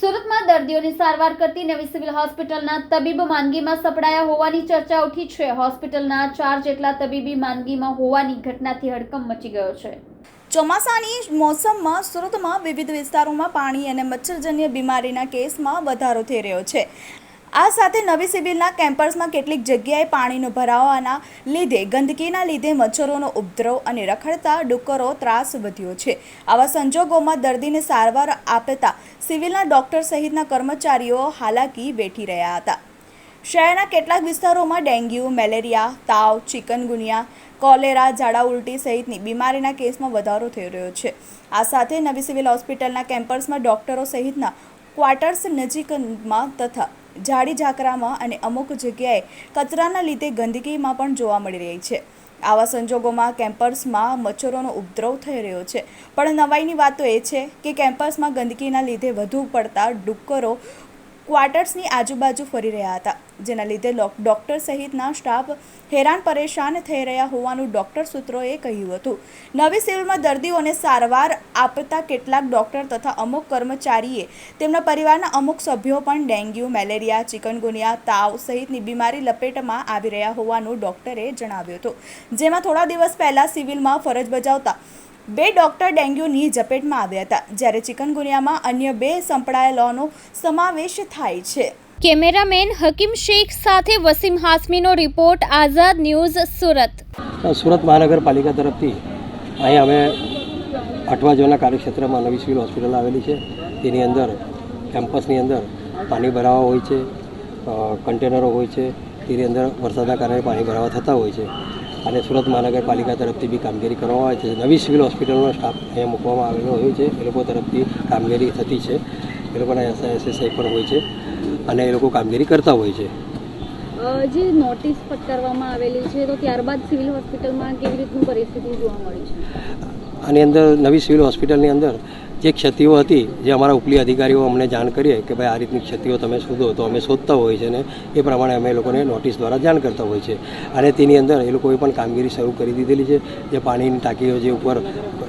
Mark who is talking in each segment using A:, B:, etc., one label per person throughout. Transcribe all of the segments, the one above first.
A: સુરતમાં દર્દીઓની સારવાર કરતી નવી સિવિલ હોસ્પિટલના તબીબ માંદગીમાં સપડાયા હોવાની ચર્ચા ઉઠી છે. હોસ્પિટલના ચાર જેટલા તબીબી માંદગીમાં હોવાની ઘટનાથી હડકંપ મચી ગયો છે.
B: ચોમાસાની મોસમમાં સુરતમાં વિવિધ વિસ્તારોમાં પાણી અને મચ્છરજન્ય બીમારીના કેસમાં વધારો થઈ રહ્યો છે. આ સાથે નવી સિવિલના કેમ્પસમાં કેટલીક જગ્યાએ પાણીનો ભરાવાના લીધે ગંદકીના લીધે મચ્છરોનો ઉપદ્રવ અને રખડતા ડુક્કરો ત્રાસ વધ્યો છે. આવા સંજોગોમાં દર્દીને સારવાર આપતા સિવિલના ડોક્ટર સહિતના કર્મચારીઓ હાલાકી વેઠી રહ્યા હતા. શહેરના કેટલાક વિસ્તારોમાં ડેન્ગ્યુ, મેલેરિયા, તાવ, ચિકનગુનિયા, કોલેરા, ઝાડા ઉલટી સહિતની બીમારીના કેસમાં વધારો થઈ રહ્યો છે. આ સાથે નવી સિવિલ હોસ્પિટલના કેમ્પસમાં ડોક્ટરો સહિતના ક્વાર્ટર્સ નજીકમાં તથા ઝાડી ઝાકરામાં અને અમુક જગ્યાએ કચરાના લીધે ગંદકીમાં પણ જોવા મળી રહી છે. આવા સંજોગોમાં કેમ્પસમાં મચ્છરોનો ઉપદ્રવ થઈ રહ્યો છે. પણ નવાઈની વાત તો એ છે કે કેમ્પસમાં ગંદકીના લીધે વધુ પડતા ડુક્કરો ક્વાર્ટર્સની આજુબાજુ ફરી રહ્યા હતા, જેના લીધે ડૉક્ટર સહિતના સ્ટાફ હેરાન પરેશાન થઈ રહ્યા હોવાનું ડૉક્ટર સૂત્રોએ કહ્યું હતું. નવી સિવિલમાં દર્દીઓને સારવાર આપતા કેટલાક ડૉક્ટર તથા અમુક કર્મચારીએ તેમના પરિવારના અમુક સભ્યો પણ ડેન્ગ્યુ, મેલેરિયા, ચિકનગુનિયા, તાવ સહિતની બીમારી લપેટમાં આવી રહ્યા હોવાનું ડૉક્ટરે જણાવ્યું હતું. જેમાં થોડા દિવસ પહેલાં સિવિલમાં ફરજ બજાવતા બે ડોક્ટર ડેન્ગ્યુની ઝપેટમાં આવ્યા હતા જ્યારે ચિકનગુનિયામાં અન્ય બે સંપડાયેલાનો સમાવેશ થાય છે.
A: કેમેરામેન હકીમ શેખ સાથે વસીમ હાસમીનો રિપોર્ટ આઝાદ ન્યૂઝ સુરત.
C: સુરત મહાનગરપાલિકા તરફથી અહીં અમે અઠવા ઝોનના કાર્યક્ષેત્રમાં નવી સિવિલ હોસ્પિટલ આવેલી છે. તેની અંદર કેમ્પસની અંદર પાણી ભરાવા હોય છે કન્ટેનરો હોય છે તેની અંદર વરસાદના કારણે પાણી ભરાવા થતા હોય છે. અને સુરત મહાનગરપાલિકા તરફથી બી કામગીરી કરવામાં આવે છે. નવી સિવિલ હોસ્પિટલનો સ્ટાફ અહીંયા મૂકવામાં આવેલો હોય છે. એ લોકો તરફથી કામગીરી થતી છે. એ લોકોના એસઆઈએસએસઆઈ પણ હોય છે અને એ લોકો કામગીરી કરતા હોય છે.
D: જે નોટિસ ફટકારવામાં આવેલી છે તો ત્યારબાદ સિવિલ હોસ્પિટલમાં કેવી રીતનું પરિસ્થિતિ જોવા મળી છે?
C: આની અંદર નવી સિવિલ હોસ્પિટલની અંદર જે ક્ષતિઓ હતી, જે અમારા ઉપલી અધિકારીઓ અમને જાણ કરીએ કે ભાઈ આ રીતની ક્ષતિઓ તમે શોધો, તો અમે શોધતા હોઈએ છીએ ને એ પ્રમાણે અમે લોકોને નોટિસ દ્વારા જાણ કરતા હોઈએ છીએ અને તેની અંદર એ લોકોએ પણ કામગીરી શરૂ કરી દીધેલી છે, જે પાણીની ટાંકીઓ જે ઉપર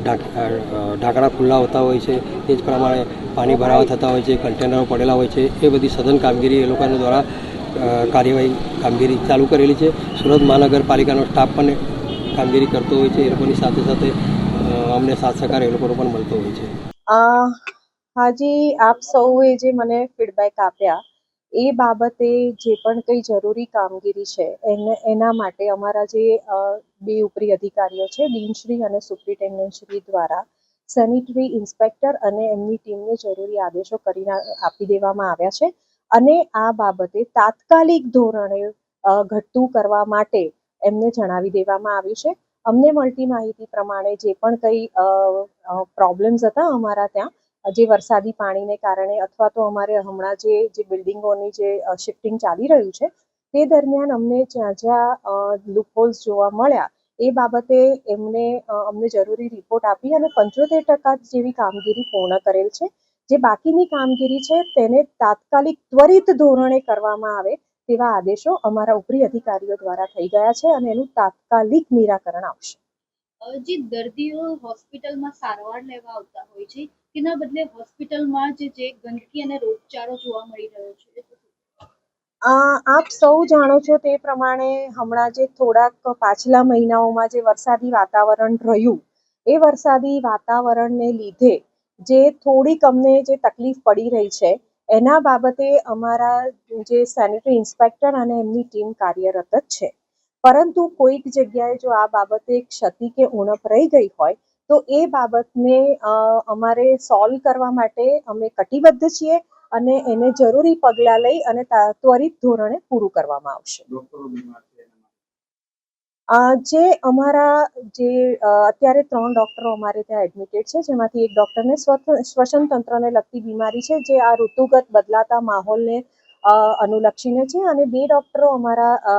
C: ઢાંકણા ખુલ્લા હોતા હોય છે, એ જ પ્રમાણે પાણી ભરાવા થતા હોય છે, કન્ટેનરો પડેલા હોય છે, એ બધી સઘન કામગીરી એ લોકોના દ્વારા કાર્યવાહી કામગીરી ચાલુ કરેલી છે. સુરત મહાનગરપાલિકાનો સ્ટાફ પણ કામગીરી કરતો હોય છે, એ લોકોની સાથે સાથે અમને સાથ સહકાર એ લોકોનો પણ મળતો હોય છે.
E: હાજી, આપ સૌએ જે મને ફીડબેક આપ્યા, એ બાબતે જે પણ કંઈ જરૂરી કામગીરી છે, એને, એના માટે અમારા જે બે ઉપરી અધિકારીઓ છે, ડીનશ્રી અને સુપ્રિન્ટેન્ડન્ટશ્રી દ્વારા સેનિટરી ઇન્સ્પેક્ટર અને એમની ટીમને જરૂરી આદેશો કરીને આપી દેવામાં આવ્યા છે. અને આ બાબતે તાત્કાલિક ધોરણે ઘટતું કરવા માટે એમને જણાવી દેવામાં આવ્યું છે. અમને મળતી માહિતી પ્રમાણે જે પણ કંઈ પ્રોબ્લેમ્સ હતા અમારા ત્યાં, જે વરસાદી પાણીને કારણે અથવા તો અમારે હમણાં જે જે બિલ્ડિંગોની જે શિફ્ટિંગ ચાલી રહ્યું છે, તે દરમિયાન અમને જ્યાં જ્યાં લૂપહોલ્સ જોવા મળ્યા, એ બાબતે એમને અમને જરૂરી રિપોર્ટ આપી અને પંચોતેર ટકા જેવી કામગીરી પૂર્ણ કરેલ છે. જે બાકીની કામગીરી છે તેને તાત્કાલિક ત્વરિત ધોરણે કરવામાં આવે તેવા આદેશો અમારા ઉપરી અધિકારીઓ દ્વારા થઈ ગયા છે અને એનું તાત્કાલિક નિરાકરણ આવશે.
D: જે દર્દીઓ હોસ્પિટલમાં સારવાર લેવા આવતા હોય છે તેના બદલે હોસ્પિટલમાં જે જે ગંદકી અને રોગચાળો જોવા મળી રહ્યો છે
E: આપ સૌ જાણો છો તે પ્રમાણે હમણાં જે થોડાક પાછલા મહિનાઓમાં જે વરસાદી વાતાવરણ રહ્યું એ વરસાદી વાતાવરણને લીધે જે થોડીક અમને જે તકલીફ પડી રહી છે એના બાબતે અમારા જે સેનેટરી ઇન્સ્પેક્ટર અને એમની ટીમ કાર્યરત જ છે. પરંતુ કોઈક જગ્યાએ જો આ બાબતે ક્ષતિ કે ઉણપ રહી ગઈ હોય, તો એ બાબતને અમારે સોલ્વ કરવા માટે અમે કટિબદ્ધ છીએ અને એને જરૂરી પગલાં લઈ અને ત્વરિત ધોરણે પૂરું કરવામાં આવશે. જે અમારા જે અત્યારે ત્રણ ડોક્ટરો અમારે ત્યાં એડમિટેડ છે, જેમાંથી એક ડોક્ટરને શ્વસન તંત્રને લગતી બીમારી છે, જે આ ઋતુગત બદલાતા માહોલને અનુલક્ષીને છે, અને બે ડોક્ટરો અમારા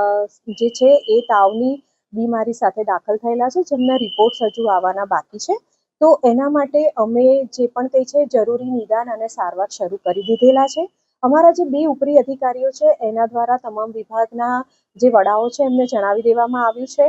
E: જે છે, એ તાવની બીમારી સાથે દાખલ થયેલા છે, જેમના રિપોર્ટ્સ હજુ આવવાના બાકી છે. તો એના માટે અમે જે પણ કંઈ છે, જરૂરી નિદાન અને સારવાર શરૂ કરી દીધેલા છે. અમારા જે બે ઉપરી અધિકારીઓ છે, એના દ્વારા તમામ વિભાગના જે વડાઓ છે, એમને જણાવી દેવામાં આવ્યું છે.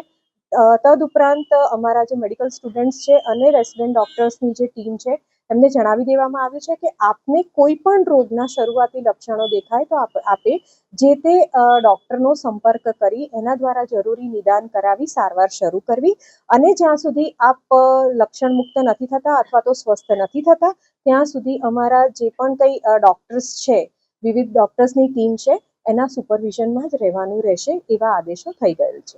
E: તદુપરાંત અમારા જે મેડિકલ સ્ટુડન્ટ્સ છે અને રેસિડેન્ટ ડોક્ટર્સની જે ટીમ છે, એમને જણાવી દેવામાં આવ્યું છે કે આપને કોઈ પણ રોગના શરૂઆતી લક્ષણો દેખાય તો આપ જે તે ડૉક્ટરનો સંપર્ક કરી એના દ્વારા જરૂરી નિદાન કરાવી, સારવાર શરૂ કરવી અને જ્યાં સુધી આપ લક્ષણ મુક્ત નથી થતા અથવા તો સ્વસ્થ નથી થતા, ત્યાં સુધી અમારા જે પણ કંઈ ડૉક્ટર્સ છે વિવિધ ડોક્ટર્સની ટીમ છે એના સુપરવિઝનમાં જ રહેવાનું રહેશે એવા આદેશો થઈ ગયેલ છે.